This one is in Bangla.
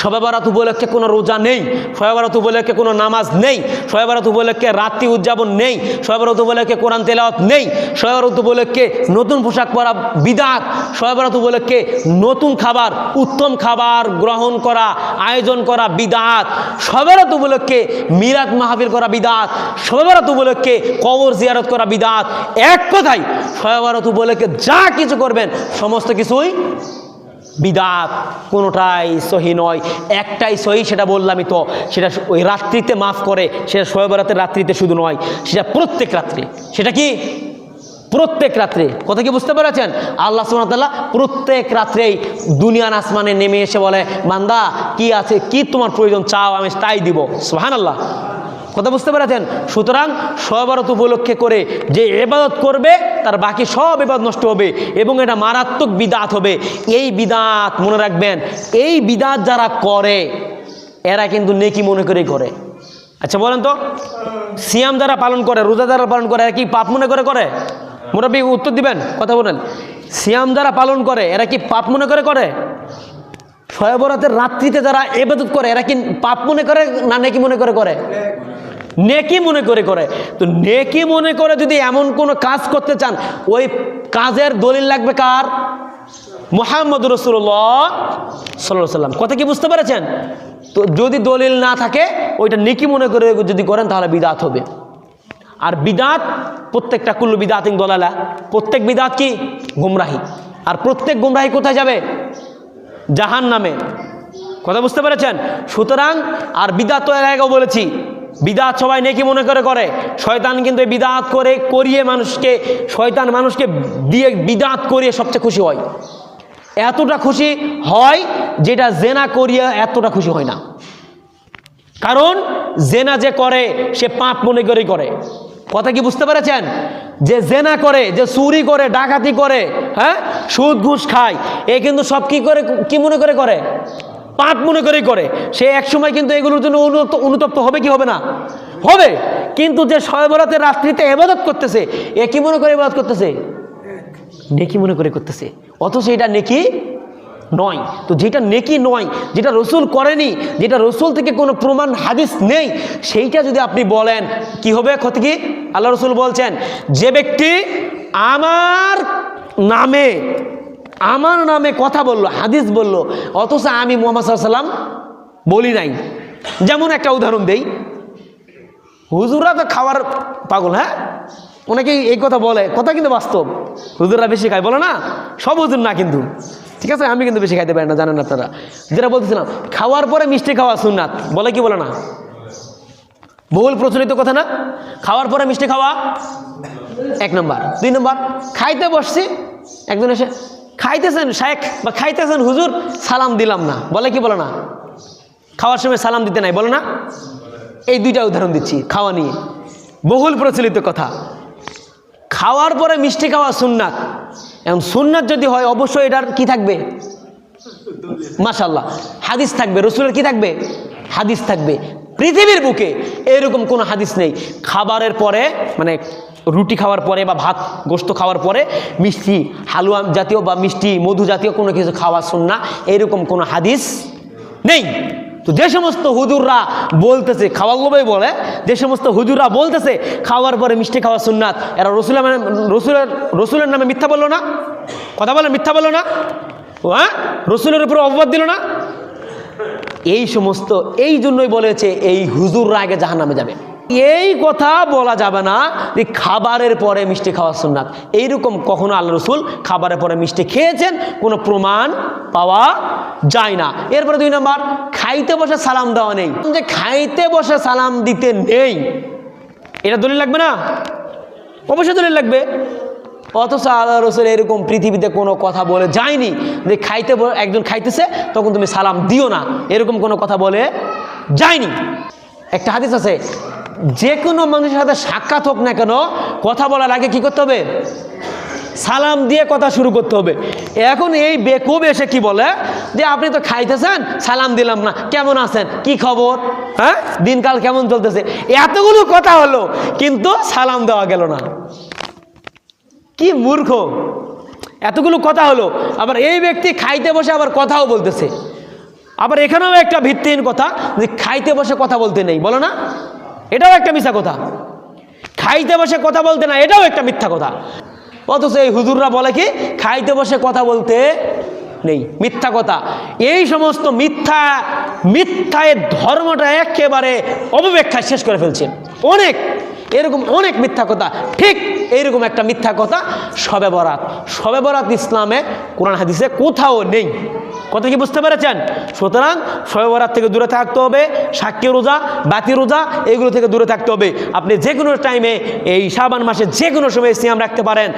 শবে বারাত উপলক্ষে কোনো রোজা নেই শবে বারাত উপলক্ষে কোনো নামাজ নেই শবে বারাত উপলক্ষে রাত্রি উদযাপন নেই শয়েবারাত উপলক্ষে কোরআন তেলাওয়াত নেই শয়েবারাত উপলক্ষে নতুন পোশাক পরা বিদাত শবে বারাত উপলক্ষে নতুন খাবার, উত্তম খাবার গ্রহণ করা, আয়োজন করা বিদাত সবেরাত উপলক্ষে মিরাত মাহফিল করা বিদাত সবেরাত উপলক্ষে কবর জিয়ারত করা বিদাত, এক কথাই সবেরাত উপলক্ষে যা কিছু করবেন, সমস্ত কিছুই বিদাত, কোনোটাই সহি নয়। একটাই সহি, সেটা বললামই তো, সেটা ওই রাত্রিতে মাফ করে, সেটা শোয়েবরাতের রাত্রিতে শুধু নয়, সেটা প্রত্যেক রাত্রে। সেটা কি? প্রত্যেক রাত্রে। কথা কি বুঝতে পেরেছেন? আল্লাহ সুমতাল্লাহ প্রত্যেক রাত্রেই দুনিয়ার আসমানে নেমে এসে বলে, বান্দা, কি আছে, কি তোমার প্রয়োজন, চাও, আমি তাই দিব। সোহান আল্লাহ কথা বুঝতে পেরেছেন? সুতরাং সবারত উপলক্ষে করে যে এবাদত করবে, তার বাকি সব এবাদত নষ্ট হবে এবং এটা মারাত্মক বিদাত হবে। এই বিদাত মনে রাখবেন, এই বিদাত যারা করে, এরা কিন্তু নেকি মনে করেই করে। আচ্ছা বলেন তো, সিয়াম যারা পালন করে, রোজা যারা পালন করে, এরা কি পাপ মনে করে করে? মোটামুটি উত্তর দিবেন, কথা বলেন। সিয়াম যারা পালন করে, এরা কি পাপ মনে করে করে? শয়বরাতের রাত্রিতে যারা এবাদত করে, এরা কি পাপ মনে করে না নেকি মনে করে করে? নেকি মনে করে করে। তো নেকি মনে করে যদি এমন কোনো কাজ করতে চান, ওই কাজের দলিল লাগবে কার? মোহাম্মদ রসুল্লাহ সাল্লাহ সাল্লাম কথা কি বুঝতে পেরেছেন? তো যদি দলিল না থাকে, ওইটা নেকি মনে করে যদি করেন, তাহলে বিদাত হবে। আর বিদাত, প্রত্যেকটা কুল্লু বিদাতিং দলালা। প্রত্যেক বিদাত কি? গুমরাহি। আর প্রত্যেক গুমরাহি কোথায় যাবে? জাহান নামে কথা বুঝতে পেরেছেন? সুতরাং, আর বিদাত তো আগেও বলেছি বিদাত সবাই নেকি মনে করে করে। শয়তান কিন্তু এই বিদাত করে করিয়ে মানুষকে, শয়তান মানুষকে দিয়ে বিদাত করিয়ে সবচেয়ে খুশি হয়। এতটা খুশি হয় যেটা জেনা করিয়ে এতটা খুশি হয় না। কারণ জেনা যে করে, সে পাপ মনে করে করে। কথা কি বুঝতে পেরেছেন? যে জেনা করে, যে চুরি করে, ডাকাতি করে হ্যাঁ? সুদ ঘুষ খায়, এ কিন্তু সব কি করে, কি মনে করে করে? পাপ মনে করেই করে। সে একসময় কিন্তু এগুলোর জন্য অনুতপ্ত অনুতপ্ত হবে কি হবে না? হবে। কিন্তু যে সয়বরাতের রাত্রিতে এবাদত করতেছে, এ কি মনে করে এবাদত করতেছে? নেকি মনে করে করতেছে। অথচ এটা নেকি নয়। তো যেটা নেকি নয়, যেটা রসুল করেনি, যেটা রসুল থেকে কোনো প্রমাণ, হাদিস নেই, সেইটা যদি আপনি বলেন, কি হবে ক্ষতি কি? আল্লাহ রসুল বলছেন, যে ব্যক্তি আমার নামে আমার নামে কথা বলল, হাদিস বলল, অথচ আমি মোহাম্মদ সাল্লাম বলি নাই। যেমন একটা উদাহরণ দেই। হুজুরা তো খাওয়ার পাগল হ্যাঁ? অনেকেই এই কথা বলে, কথা কিন্তু বাস্তব। হুজুররা বেশি খায়, বলে না, সব হুজুর না কিন্তু। ঠিক আছে? আমি কিন্তু বেশি খাইতে পারি না, জানেন আপনারা। যেটা বলতেছিলাম, খাওয়ার পরে মিষ্টি খাওয়া সুন্নাত, বলে কি বলে না? বহুল প্রচলিত কথা না? খাওয়ার পরে মিষ্টি খাওয়া এক নম্বর। দুই নম্বর, খাইতে বসছি, একজন এসে খাইতেছেন শেখ বা খাইতেছেন হুজুর, সালাম দিলাম না। বলে কি বলে না? খাওয়ার সময় সালাম দিতে নাই, বলে না? এই দুইটা উদাহরণ দিচ্ছি, খাওয়া নিয়ে। বহুল প্রচলিত কথা। খাওয়ার পরে মিষ্টি খাওয়া সুন্নাত। এবং সুন্নাত যদি হয়, অবশ্যই এটার কি থাকবে? মাশাল্লাহ হাদিস থাকবে। রসুলের কি থাকবে? হাদিস থাকবে। পৃথিবীর বুকে এরকম কোনো হাদিস নেই। খাবারের পরে মানে রুটি খাওয়ার পরে বা ভাত, গোস্ত খাওয়ার পরে মিষ্টি, হালুয়া জাতীয় বা মিষ্টি, মধু জাতীয় কোনো কিছু খাওয়া শুননা এরকম কোনো হাদিস নেই। তো যে সমস্ত হুজুররা বলতেছে খাওয়া লোভে বলে, যে সমস্ত হুজুররা বলতেছে, খাওয়ার পরে মিষ্টি খাওয়া সুন্নাত এরা রসুলের রসুলের রসুলের নামে মিথ্যা বলল না? কথা বলে, মিথ্যা বলল না? হ্যাঁ? রসুলের উপরে অপবাদ দিল না? এই সমস্ত, এই জন্যই বলেছে, এই হুজুররা আগে জাহান নামে যাবে। এই কথা বলা যাবে না যে খাবারের পরে মিষ্টি খাওয়া সুন্নাত। এইরকম কখনো আল্লাহ রসুল খাবারের পরে মিষ্টি খেয়েছেন, কোনো প্রমাণ পাওয়া যায় না। এরপরে দুই নম্বর, খাইতে বসে সালাম দেওয়া নেই। যে খাইতে বসে সালাম দিতে নেই, এটা দলিল লাগবে না? অবশ্যই দলিল লাগবে। অথচ আল্লাহ রসুল এরকম পৃথিবীতে কোনো কথা বলে যায়নি যে খাইতে একজন খাইতেছে, তখন তুমি সালাম দিও না। এরকম কোনো কথা বলে যায়নি। একটা হাদিস আছে যে কোনো মানুষের সাথে সাক্ষাৎ হোক না কেন, কথা বলার আগে কি করতে হবে? সালাম দিয়ে কথা শুরু করতে হবে। এখন এই বেকুব এসে কি বলে? যে আপনি তো খাইতেছেন, সালাম দিলাম না। কেমন আছেন? কি খবর? হ্যাঁ? দিনকাল কেমন চলতেছে? এতগুলো কথা হলো, কিন্তু সালাম দেওয়া গেল না। কি মূর্খ। এতগুলো কথা হলো, আবার এই ব্যক্তি খাইতে বসে আবার কথাও বলতেছে। আবার এখানেও একটা ভিত্তিহীন কথা, যে খাইতে বসে কথা বলতে নেই। বলো না। এটাও একটা মিথ্যা কথা। খাইতে বসে কথা বলতে না, এটাও একটা মিথ্যা কথা। অথচ এই হুজুররা বলে কি, খাইতে বসে কথা বলতে নেই, মিথ্যা কথা। এই সমস্ত মিথ্যা, মিথ্যায় ধর্মটা একেবারে অপব্যাখ্যায় শেষ করে ফেলছেন অনেক, এরকম অনেক মিথ্যা কথা। ঠিক এইরকম একটা মিথ্যা কথা, সবে বরাত। সবে বরাত ইসলামে, কোরআন হাদিসে কোথাও নেই। কথা কি বুঝতে পেরেছেন? সুতরাং সয়বরাত থেকে দূরে থাকতে হবে, সাক্ষী রোজা, বাতি রোজা, এগুলো থেকে দূরে থাকতে হবে। আপনি যে কোনো টাইমে এই সাবান মাসে যে কোনো সময় সিয়াম রাখতে পারেন।